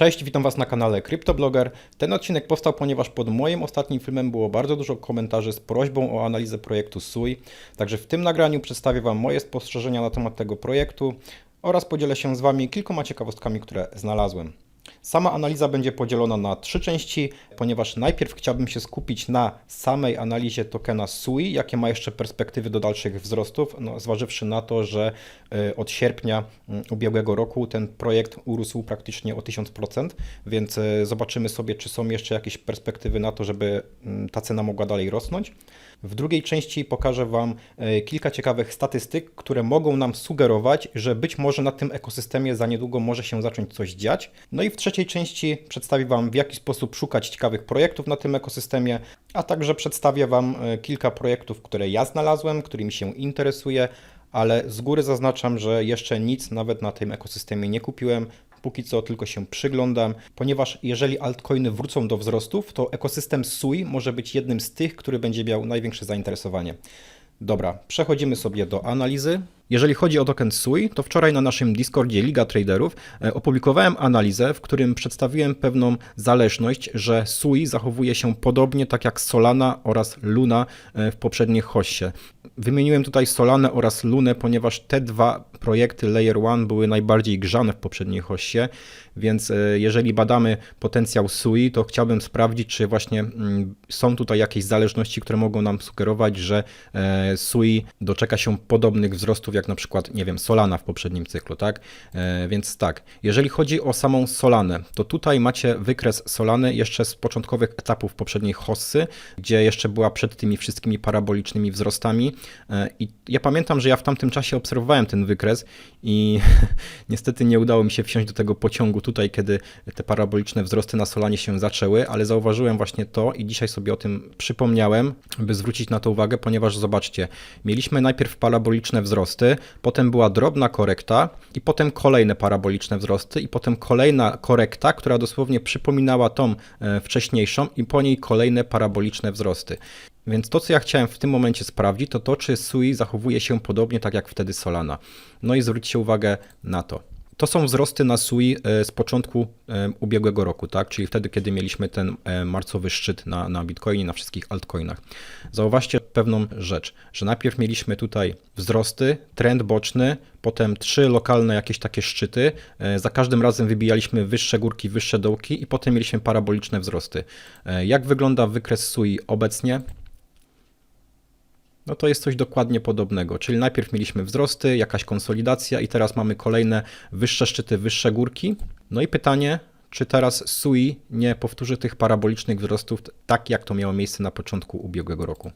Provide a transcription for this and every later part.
Cześć, witam Was na kanale CryptoBlogger. Ten odcinek powstał, ponieważ pod moim ostatnim filmem było bardzo dużo komentarzy z prośbą o analizę projektu SUI. Także w tym nagraniu przedstawię Wam moje spostrzeżenia na temat tego projektu oraz podzielę się z Wami kilkoma ciekawostkami, które znalazłem. Sama analiza będzie podzielona na trzy części, ponieważ najpierw chciałbym się skupić na samej analizie tokena SUI, jakie ma jeszcze perspektywy do dalszych wzrostów, no, zważywszy na to, że y, od sierpnia y, ubiegłego roku ten projekt urósł praktycznie o 1000%, więc y, zobaczymy sobie, czy są jeszcze jakieś perspektywy na to, żeby mm, ta cena mogła dalej rosnąć. W drugiej części pokażę Wam kilka ciekawych statystyk, które mogą nam sugerować, że być może na tym ekosystemie za niedługo może się zacząć coś dziać. No i w trzeciej części przedstawię Wam, w jaki sposób szukać ciekawych projektów na tym ekosystemie, a także przedstawię Wam e, kilka projektów, które ja znalazłem, którymi się interesuję, ale z góry zaznaczam, że jeszcze nic nawet na tym ekosystemie nie kupiłem. Póki co tylko się przyglądam, ponieważ jeżeli altcoiny wrócą do wzrostów, to ekosystem SUI może być jednym z tych, który będzie miał największe zainteresowanie. Dobra, przechodzimy sobie do analizy. Jeżeli chodzi o token SUI, to wczoraj na naszym Discordzie Liga Traderów e, opublikowałem analizę, w którym przedstawiłem pewną zależność, że SUI zachowuje się podobnie tak jak Solana oraz Luna e, w poprzednich hoście. Wymieniłem tutaj Solanę oraz Lunę, ponieważ te dwa projekty Layer 1 były najbardziej grzane w poprzedniej hoście, więc e, jeżeli badamy potencjał SUI, to chciałbym sprawdzić, czy właśnie mm, są tutaj jakieś zależności, które mogą nam sugerować, że SUI doczeka się podobnych wzrostów jak na przykład, nie wiem, Solana w poprzednim cyklu, tak? E, Więc tak, jeżeli chodzi o samą Solanę, to tutaj macie wykres Solany jeszcze z początkowych etapów poprzedniej hossy, gdzie jeszcze była przed tymi wszystkimi parabolicznymi wzrostami E, i ja pamiętam, że ja w tamtym czasie obserwowałem ten wykres i niestety nie udało mi się wsiąść do tego pociągu tutaj, kiedy te paraboliczne wzrosty na Solanie się zaczęły, ale zauważyłem właśnie to i dzisiaj sobie o tym przypomniałem, by zwrócić na to uwagę, ponieważ zobaczcie, mieliśmy najpierw paraboliczne wzrosty, potem była drobna korekta i potem kolejne paraboliczne wzrosty i potem kolejna korekta, która dosłownie przypominała tą e, wcześniejszą i po niej kolejne paraboliczne wzrosty. Więc to, co ja chciałem w tym momencie sprawdzić, to to, czy SUI zachowuje się podobnie tak jak wtedy Solana. No i zwróćcie uwagę na to. To są wzrosty na SUI e, z początku e, ubiegłego roku, tak? czyli wtedy, kiedy mieliśmy ten e, marcowy szczyt na, na Bitcoinie, na wszystkich altcoinach. Zauważcie pewną rzecz, że najpierw mieliśmy tutaj wzrosty, trend boczny, potem trzy lokalne jakieś takie szczyty, za każdym razem wybijaliśmy wyższe górki, wyższe dołki i potem mieliśmy paraboliczne wzrosty. Jak wygląda wykres SUI obecnie? No to jest coś dokładnie podobnego, czyli najpierw mieliśmy wzrosty, jakaś konsolidacja i teraz mamy kolejne wyższe szczyty, wyższe górki. No i pytanie, czy teraz SUI nie powtórzy tych parabolicznych wzrostów tak jak to miało miejsce na początku ubiegłego roku.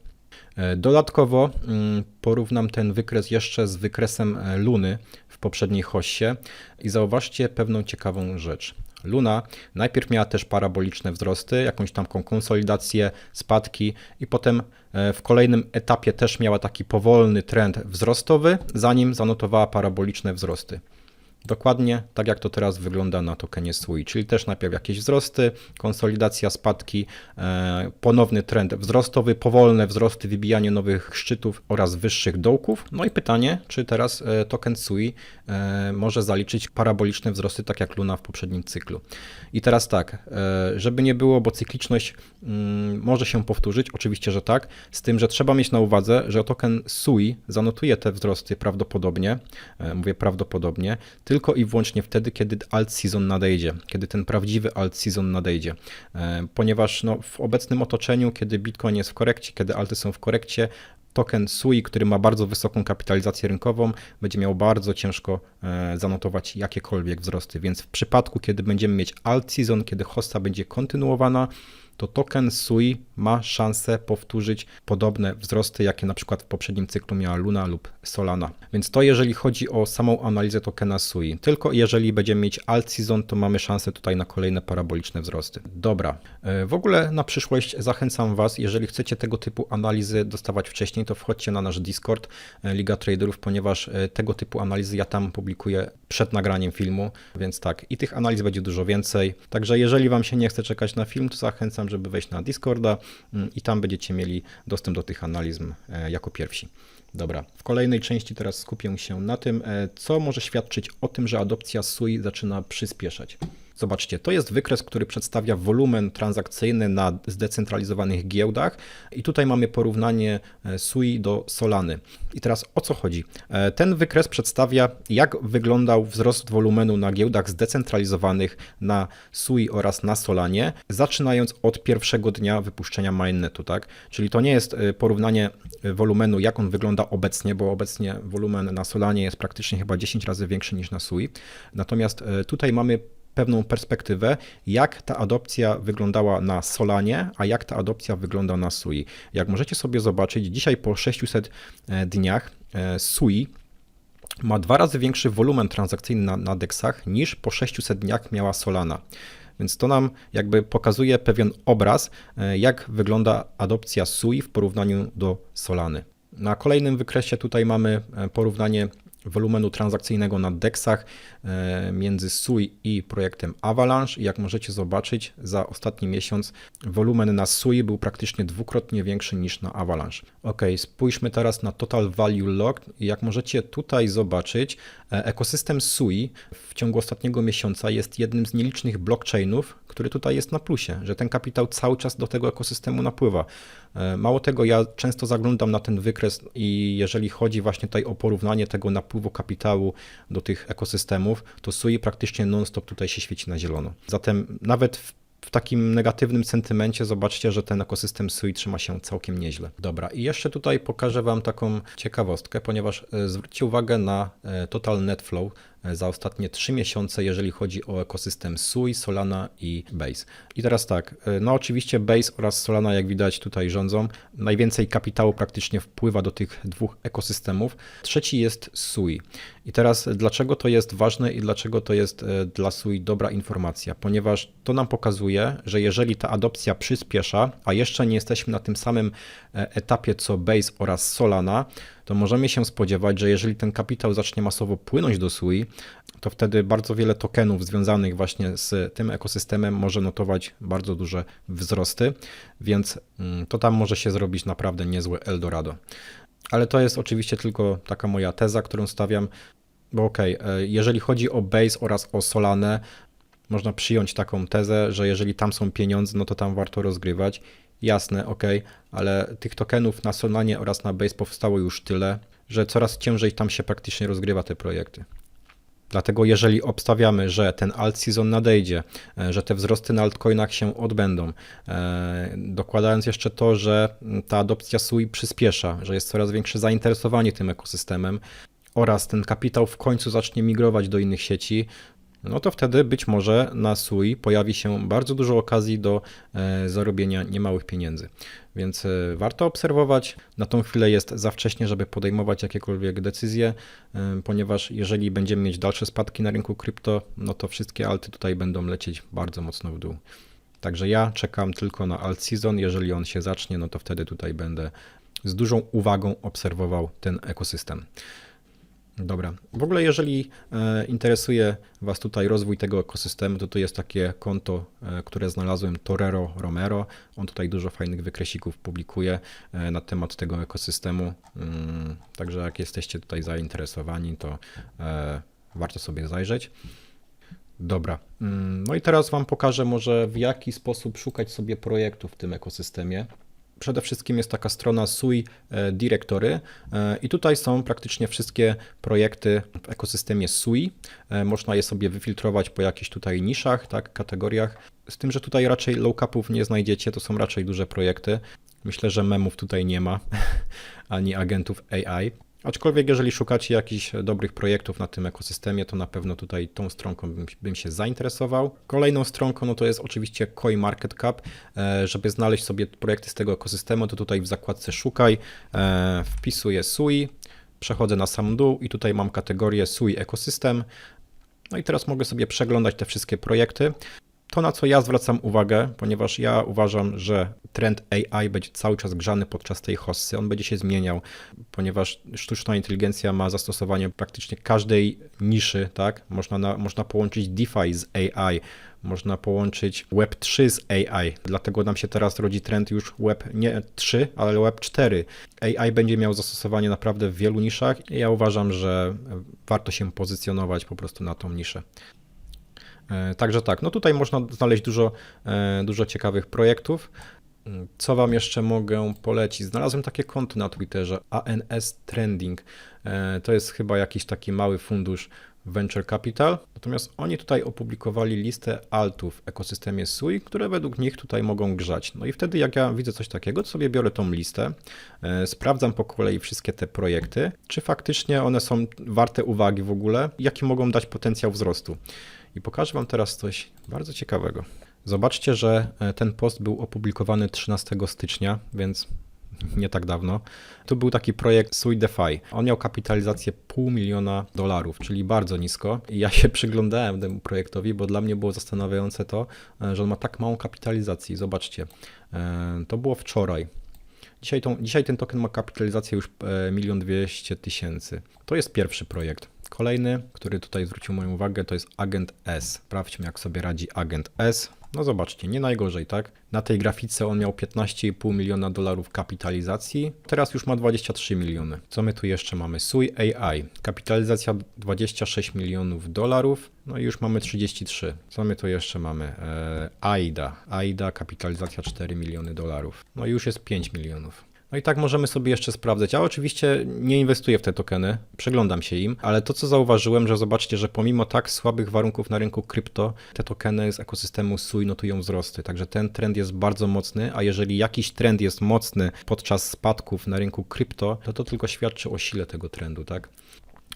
E, dodatkowo mm, porównam ten wykres jeszcze z wykresem e, Luny w poprzedniej hoście i zauważcie pewną ciekawą rzecz. Luna najpierw miała też paraboliczne wzrosty, jakąś tam konsolidację, spadki i potem e, w kolejnym etapie też miała taki powolny trend wzrostowy, zanim zanotowała paraboliczne wzrosty. Dokładnie tak jak to teraz wygląda na tokenie SUI, czyli też najpierw jakieś wzrosty, konsolidacja, spadki, e, ponowny trend wzrostowy, powolne wzrosty, wybijanie nowych szczytów oraz wyższych dołków. No i pytanie, czy teraz e, token SUI e, może zaliczyć paraboliczne wzrosty, tak jak Luna w poprzednim cyklu. I teraz tak, żeby nie było, bo cykliczność mm, może się powtórzyć, oczywiście, że tak, z tym, że trzeba mieć na uwadze, że token SUI zanotuje te wzrosty prawdopodobnie, mówię prawdopodobnie, tylko i wyłącznie wtedy, kiedy alt season nadejdzie, kiedy ten prawdziwy alt season nadejdzie. E, ponieważ no, w obecnym otoczeniu, kiedy Bitcoin jest w korekcie, kiedy alty są w korekcie, token SUI, który ma bardzo wysoką kapitalizację rynkową, będzie miał bardzo ciężko e, zanotować jakiekolwiek wzrosty. Więc w przypadku, kiedy będziemy mieć alt season, kiedy hosta będzie kontynuowana, to token SUI ma szansę powtórzyć podobne wzrosty, jakie na przykład w poprzednim cyklu miała Luna lub Solana. Więc to jeżeli chodzi o samą analizę tokena SUI. Tylko jeżeli będziemy mieć alt season, to mamy szansę tutaj na kolejne paraboliczne wzrosty. Dobra, e, w ogóle na przyszłość zachęcam Was, jeżeli chcecie tego typu analizy dostawać wcześniej, to wchodźcie na nasz Discord e, Liga Traderów, ponieważ e, tego typu analizy ja tam publikuję przed nagraniem filmu, więc tak, i tych analiz będzie dużo więcej. Także jeżeli Wam się nie chce czekać na film, to zachęcam zachęcam, żeby wejść na Discorda mm, i tam będziecie mieli dostęp do tych analizm e, jako pierwsi. Dobra, w kolejnej części teraz skupię się na tym, e, co może świadczyć o tym, że adopcja SUI zaczyna przyspieszać. Zobaczcie, to jest wykres, który przedstawia wolumen transakcyjny na zdecentralizowanych giełdach i tutaj mamy porównanie e, SUI do Solany. I teraz o co chodzi? E, Ten wykres przedstawia, jak wyglądał wzrost wolumenu na giełdach zdecentralizowanych na SUI oraz na Solanie, zaczynając od pierwszego dnia wypuszczenia mainnetu, tak? Czyli to nie jest e, porównanie wolumenu, jak on wygląda obecnie, bo obecnie wolumen na Solanie jest praktycznie chyba 10 razy większy niż na SUI. Natomiast tutaj mamy pewną perspektywę, jak ta adopcja wyglądała na Solanie, a jak ta adopcja wygląda na SUI. Jak możecie sobie zobaczyć, dzisiaj po 600 dniach e, SUI ma dwa razy większy wolumen transakcyjny na, na DEXach niż po 600 dniach miała Solana. Więc to nam jakby pokazuje pewien obraz, e, jak wygląda adopcja SUI w porównaniu do Solany. Na kolejnym wykresie tutaj mamy e, porównanie wolumenu transakcyjnego na DEXach e, między SUI i projektem Avalanche. I jak możecie zobaczyć, za ostatni miesiąc wolumen na SUI był praktycznie dwukrotnie większy niż na Avalanche. Ok, spójrzmy teraz na Total Value Locked. Jak możecie tutaj zobaczyć, e, ekosystem SUI w ciągu ostatniego miesiąca jest jednym z nielicznych blockchainów, który tutaj jest na plusie, że ten kapitał cały czas do tego ekosystemu napływa. E, Mało tego, ja często zaglądam na ten wykres i jeżeli chodzi właśnie tutaj o porównanie tego napływu kapitału do tych ekosystemów, to SUI praktycznie non-stop tutaj się świeci na zielono. Zatem nawet w w takim negatywnym sentymencie zobaczcie, że ten ekosystem SUI trzyma się całkiem nieźle. Dobra, i jeszcze tutaj pokażę Wam taką ciekawostkę, ponieważ e, zwróćcie uwagę na e, Total Net Flow za ostatnie 3 miesiące, jeżeli chodzi o ekosystem SUI, Solana i Base. I teraz tak, no oczywiście Base oraz Solana, jak widać tutaj rządzą. Najwięcej kapitału praktycznie wpływa do tych dwóch ekosystemów. Trzeci jest SUI. I teraz dlaczego to jest ważne i dlaczego to jest dla SUI dobra informacja? Ponieważ to nam pokazuje, że jeżeli ta adopcja przyspiesza, a jeszcze nie jesteśmy na tym samym etapie co Base oraz Solana, to możemy się spodziewać, że jeżeli ten kapitał zacznie masowo płynąć do SUI, to wtedy bardzo wiele tokenów związanych właśnie z tym ekosystemem może notować bardzo duże wzrosty, więc mm, to tam może się zrobić naprawdę niezłe Eldorado. Ale to jest oczywiście tylko taka moja teza, którą stawiam. Bo okej, okay, jeżeli chodzi o Base oraz o Solanę, można przyjąć taką tezę, że jeżeli tam są pieniądze, no to tam warto rozgrywać. Jasne, ok, ale tych tokenów na Solanie oraz na Base powstało już tyle, że coraz ciężej tam się praktycznie rozgrywa te projekty. Dlatego jeżeli obstawiamy, że ten alt season nadejdzie, e, że te wzrosty na altcoinach się odbędą, e, dokładając jeszcze to, że ta adopcja SUI przyspiesza, że jest coraz większe zainteresowanie tym ekosystemem oraz ten kapitał w końcu zacznie migrować do innych sieci, no to wtedy być może na SUI pojawi się bardzo dużo okazji do e, zarobienia niemałych pieniędzy. Więc e, warto obserwować. Na tą chwilę jest za wcześnie, żeby podejmować jakiekolwiek decyzje, e, ponieważ jeżeli będziemy mieć dalsze spadki na rynku krypto, no to wszystkie alty tutaj będą lecieć bardzo mocno w dół. Także ja czekam tylko na alt season. Jeżeli on się zacznie, no to wtedy tutaj będę z dużą uwagą obserwował ten ekosystem. Dobra. W ogóle, jeżeli e, interesuje Was tutaj rozwój tego ekosystemu, to to jest takie konto, e, które znalazłem, Torero Romero. On tutaj dużo fajnych wykresików publikuje e, na temat tego ekosystemu. Mm, także jak jesteście tutaj zainteresowani, to warto sobie zajrzeć. Dobra. Mm, no i teraz Wam pokażę może w jaki sposób szukać sobie projektów w tym ekosystemie. Przede wszystkim jest taka strona SUI e, Directory e, i tutaj są praktycznie wszystkie projekty w ekosystemie SUI. E, można je sobie wyfiltrować po jakichś tutaj niszach, tak, kategoriach. Z tym, że tutaj raczej low capów nie znajdziecie, to są raczej duże projekty. Myślę, że memów tutaj nie ma, ani agentów AI. Aczkolwiek jeżeli szukacie jakichś dobrych projektów na tym ekosystemie, to na pewno tutaj tą stronką bym, bym, się zainteresował. Kolejną stronką no to jest oczywiście CoinMarketCap. E, żeby znaleźć sobie projekty z tego ekosystemu, to tutaj w zakładce szukaj, e, wpisuję SUI, przechodzę na sam dół i tutaj mam kategorię SUI ekosystem. No i teraz mogę sobie przeglądać te wszystkie projekty. To, na co ja zwracam uwagę, ponieważ ja uważam, że trend AI będzie cały czas grzany podczas tej hossy, on będzie się zmieniał, ponieważ sztuczna inteligencja ma zastosowanie praktycznie każdej niszy, tak? Można, na, można połączyć DeFi z AI, można połączyć Web3 z AI, dlatego nam się teraz rodzi trend już Web nie 3, ale Web 4. AI będzie miał zastosowanie naprawdę w wielu niszach i ja uważam, że warto się pozycjonować po prostu na tą niszę. E, Także tak, no tutaj można znaleźć dużo, e, dużo ciekawych projektów. Co Wam jeszcze mogę polecić? Znalazłem takie konto na Twitterze, ANS Trending. E, To jest chyba jakiś taki mały fundusz Venture Capital. Natomiast oni tutaj opublikowali listę altów w ekosystemie SUI, które według nich tutaj mogą grzać. No i wtedy jak ja widzę coś takiego, to sobie biorę tą listę, sprawdzam po kolei wszystkie te projekty, czy faktycznie one są warte uwagi w ogóle, jaki mogą dać potencjał wzrostu. I pokażę Wam teraz coś bardzo ciekawego. Zobaczcie, że e, ten post był opublikowany 13 stycznia, więc nie tak dawno. Tu był taki projekt Sui DeFi. On miał kapitalizację pół miliona dolarów, czyli bardzo nisko. I ja się przyglądałem temu projektowi, bo dla mnie było zastanawiające to, e, że on ma tak małą kapitalizację. Zobaczcie, e, to było wczoraj. Dzisiaj, tą, dzisiaj ten token ma kapitalizację już milion dwieście tysięcy. To jest pierwszy projekt. Kolejny, który tutaj zwrócił moją uwagę, to jest Agent S. Sprawdźmy, jak sobie radzi Agent S. No zobaczcie, nie najgorzej, tak? Na tej grafice on miał 15,5 miliona dolarów kapitalizacji, teraz już ma 23 miliony. Co my tu jeszcze mamy? Sui AI, kapitalizacja 26 milionów dolarów, no i już mamy 33. Co my tu jeszcze mamy? Eee, AIDA, AIDA, kapitalizacja 4 miliony dolarów, no i już jest 5 milionów. No i tak możemy sobie jeszcze sprawdzać. Ja oczywiście nie inwestuję w te tokeny, przeglądam się im, ale to co zauważyłem, że zobaczcie, że pomimo tak słabych warunków na rynku krypto, te tokeny z ekosystemu SUI notują wzrosty. Także ten trend jest bardzo mocny, a jeżeli jakiś trend jest mocny podczas spadków na rynku krypto, to to tylko świadczy o sile tego trendu, tak?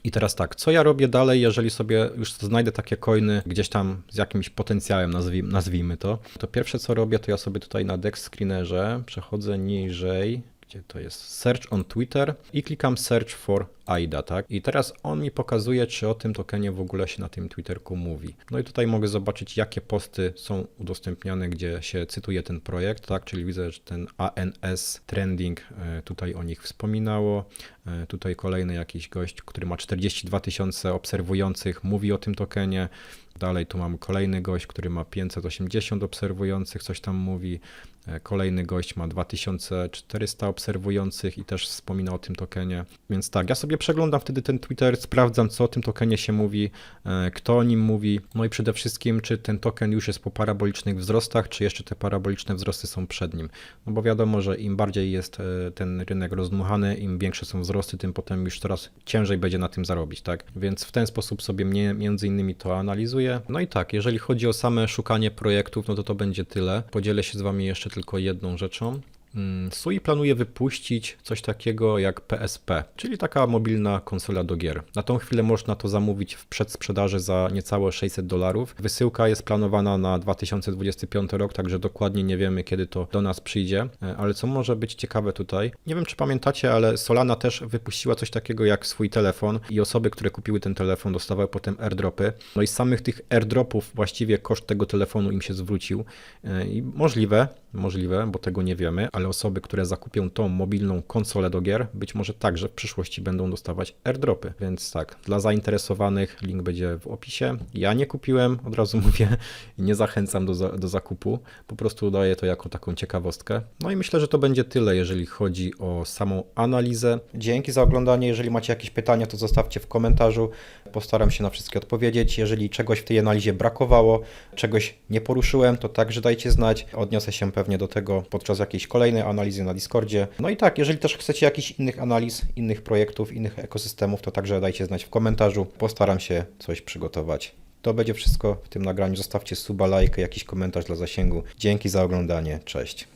I teraz tak, co ja robię dalej, jeżeli sobie już znajdę takie coiny gdzieś tam z jakimś potencjałem, nazwij, nazwijmy to, to pierwsze co robię, to ja sobie tutaj na Dex Screenerze przechodzę niżej, gdzie to jest Search on Twitter i klikam Search for AIDA, tak? I teraz on mi pokazuje, czy o tym tokenie w ogóle się na tym Twitterku mówi. No i tutaj mogę zobaczyć, jakie posty są udostępniane, gdzie się cytuje ten projekt, tak? Czyli widzę, że ten ANS Trending e, tutaj o nich wspominało. E, Tutaj kolejny jakiś gość, który ma 42 tysiące obserwujących, mówi o tym tokenie. Dalej tu mam kolejny gość, który ma 580 obserwujących, coś tam mówi. E, Kolejny gość ma 2400 obserwujących i też wspomina o tym tokenie. Więc tak, ja sobie przeglądam wtedy ten Twitter, sprawdzam co o tym tokenie się mówi, e, kto o nim mówi, no i przede wszystkim czy ten token już jest po parabolicznych wzrostach, czy jeszcze te paraboliczne wzrosty są przed nim. No bo wiadomo, że im bardziej jest e, ten rynek rozdmuchany, im większe są wzrosty, tym potem już coraz ciężej będzie na tym zarobić, tak? Więc w ten sposób sobie mnie, między innymi to analizuję. No i tak, jeżeli chodzi o same szukanie projektów, no to to będzie tyle. Podzielę się z Wami jeszcze tylko jedną rzeczą. Mm, Sui planuje wypuścić coś takiego jak PSP, czyli taka mobilna konsola do gier. Na tą chwilę można to zamówić w przedsprzedaży za niecałe 600 dolarów. Wysyłka jest planowana na 2025 rok, także dokładnie nie wiemy kiedy to do nas przyjdzie. E, Ale co może być ciekawe tutaj, nie wiem czy pamiętacie, ale Solana też wypuściła coś takiego jak swój telefon i osoby, które kupiły ten telefon dostawały potem airdropy. No i z samych tych airdropów właściwie koszt tego telefonu im się zwrócił. E, I możliwe, możliwe, bo tego nie wiemy, ale osoby, które zakupią tą mobilną konsolę do gier, być może także w przyszłości będą dostawać airdropy. Więc tak, dla zainteresowanych link będzie w opisie. Ja nie kupiłem, od razu mówię, nie zachęcam do, do zakupu. Po prostu daję to jako taką ciekawostkę. No i myślę, że to będzie tyle, jeżeli chodzi o samą analizę. Dzięki za oglądanie. Jeżeli macie jakieś pytania, to zostawcie w komentarzu. Postaram się na wszystkie odpowiedzieć. Jeżeli czegoś w tej analizie brakowało, czegoś nie poruszyłem, to także dajcie znać. Odniosę się pewnie do tego podczas jakiejś kolejnej analizy na Discordzie. No i tak, jeżeli też chcecie jakichś innych analiz, innych projektów, innych ekosystemów, to także dajcie znać w komentarzu. Postaram się coś przygotować. To będzie wszystko w tym nagraniu. Zostawcie suba, lajkę, jakiś komentarz dla zasięgu. Dzięki za oglądanie. Cześć.